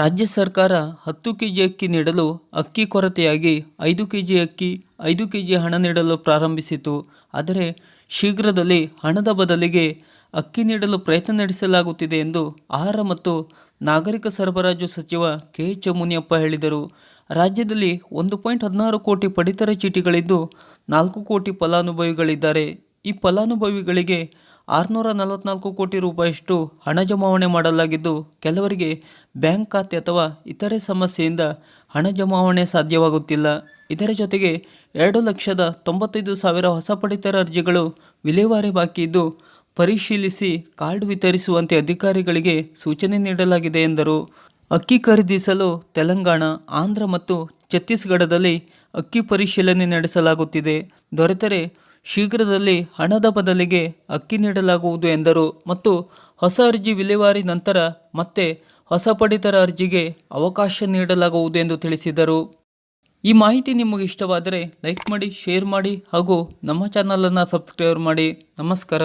ರಾಜ್ಯ ಸರ್ಕಾರ ಹತ್ತು ಕೆಜಿ ಅಕ್ಕಿ ನೀಡಲು ಅಕ್ಕಿ ಕೊರತೆಯಾಗಿ ಐದು ಕೆಜಿ ಅಕ್ಕಿ, ಐದು ಕೆಜಿ ಹಣ ನೀಡಲು ಪ್ರಾರಂಭಿಸಿತು. ಆದರೆ ಶೀಘ್ರದಲ್ಲಿ ಹಣದ ಬದಲಿಗೆ ಅಕ್ಕಿ ನೀಡಲು ಪ್ರಯತ್ನ ನಡೆಸಲಾಗುತ್ತಿದೆ ಎಂದು ಆಹಾರ ಮತ್ತು ನಾಗರಿಕ ಸರಬರಾಜು ಸಚಿವ ಕೆ ಎಚ್ ಮುನಿಯಪ್ಪ ಹೇಳಿದರು. ರಾಜ್ಯದಲ್ಲಿ ಒಂದು ಪಾಯಿಂಟ್ ಹದಿನಾರು ಕೋಟಿ ಪಡಿತರ ಚೀಟಿಗಳಿದ್ದು ನಾಲ್ಕು ಕೋಟಿ ಫಲಾನುಭವಿಗಳಿದ್ದಾರೆ. ಈ ಫಲಾನುಭವಿಗಳಿಗೆ ಆರುನೂರ ನಲವತ್ನಾಲ್ಕು ಕೋಟಿ ರೂಪಾಯಿಯಷ್ಟು ಹಣ ಜಮಾವಣೆ ಮಾಡಲಾಗಿದ್ದು, ಕೆಲವರಿಗೆ ಬ್ಯಾಂಕ್ ಖಾತೆ ಅಥವಾ ಇತರೆ ಸಮಸ್ಯೆಯಿಂದ ಹಣ ಜಮಾವಣೆ ಸಾಧ್ಯವಾಗುತ್ತಿಲ್ಲ. ಇದರ ಜೊತೆಗೆ ಎರಡು ಲಕ್ಷದ ತೊಂಬತ್ತೈದು ಸಾವಿರ ಹೊಸ ಪಡಿತರ ಅರ್ಜಿಗಳು ವಿಲೇವಾರಿ ಬಾಕಿ ಇದ್ದು, ಪರಿಶೀಲಿಸಿ ಕಾರ್ಡ್ ವಿತರಿಸುವಂತೆ ಅಧಿಕಾರಿಗಳಿಗೆ ಸೂಚನೆ ನೀಡಲಾಗಿದೆ ಎಂದರು. ಅಕ್ಕಿ ಖರೀದಿಸಲು ತೆಲಂಗಾಣ, ಆಂಧ್ರ ಮತ್ತು ಛತ್ತೀಸ್ಗಢದಲ್ಲಿ ಅಕ್ಕಿ ಪರಿಶೀಲನೆ ನಡೆಸಲಾಗುತ್ತಿದೆ. ದೊರೆತರೆ ಶೀಘ್ರದಲ್ಲಿ ಹಣದ ಬದಲಿಗೆ ಅಕ್ಕಿ ನೀಡಲಾಗುವುದು ಎಂದರು ಮತ್ತು ಹೊಸ ಅರ್ಜಿ ವಿಲೇವಾರಿ ನಂತರ ಮತ್ತೆ ಹೊಸ ಪಡಿತರ ಅರ್ಜಿಗೆ ಅವಕಾಶ ನೀಡಲಾಗುವುದು ಎಂದು ತಿಳಿಸಿದರು. ಈ ಮಾಹಿತಿ ನಿಮಗೆ ಇಷ್ಟವಾದರೆ ಲೈಕ್ ಮಾಡಿ, ಶೇರ್ ಮಾಡಿ ಹಾಗೂ ನಮ್ಮ ಚಾನಲನ್ನು ಸಬ್ಸ್ಕ್ರೈಬ್ ಮಾಡಿ. ನಮಸ್ಕಾರ.